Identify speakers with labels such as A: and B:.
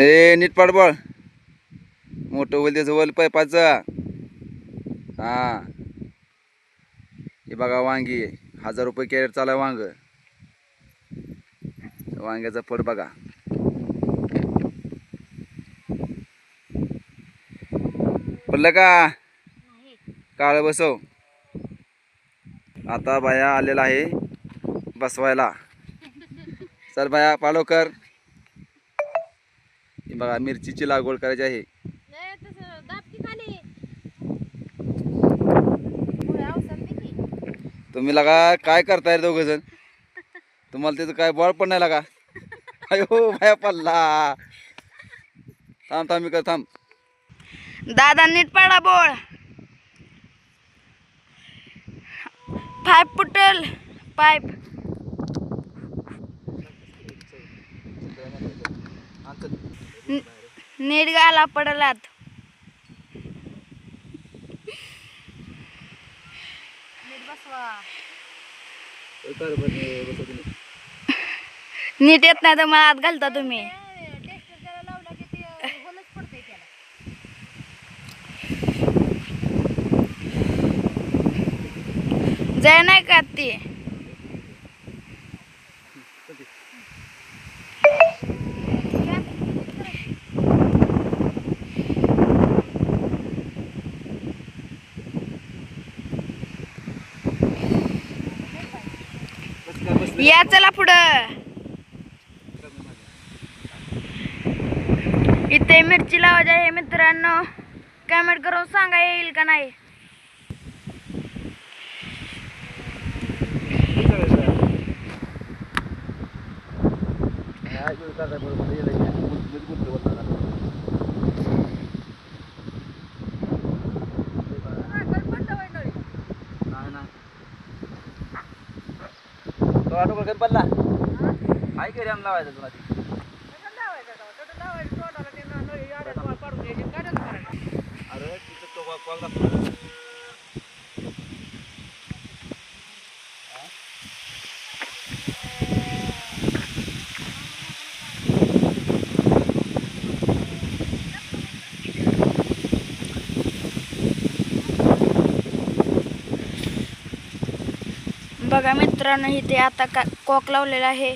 A: ए नीट पाडबळ मोठं होईल त्याचं वल पैपाचं हा. हे बघा वांगी. हजार रुपये कॅरेट चालू आहे वांग. वांग्याचा फड बघा. पडलं का? काळ बसव. आता बाया आलेला आहे बसवायला. चल बाया पालोकर हे बघा मिरचीची लागवड करायची आहे. तुम्ही लगा काय करताय दोघ जण? तुम्हाला त्याचं काय बळ पण नाही लागा? अयो बाया पडला. थांब थांब मी कर थांब.
B: दादा नीट पाडा बोळ. पाईप फुटल पाईप. नीट गाला पडलात.
C: नीट
B: येत नाही तर मला आत घालता तुम्ही. जाय नाही का ती या चला पुढं. इथे मिरची लावायची आहे मित्रांनो. कमेंट करून सांगा येईल का नाही?
A: तो ऑटो पडला काय घरी रेम लावायचं तुला ते? अरे तिथं तो कॉल
B: बघा मित्रांनो इथे आता का कॉक लावलेला आहे.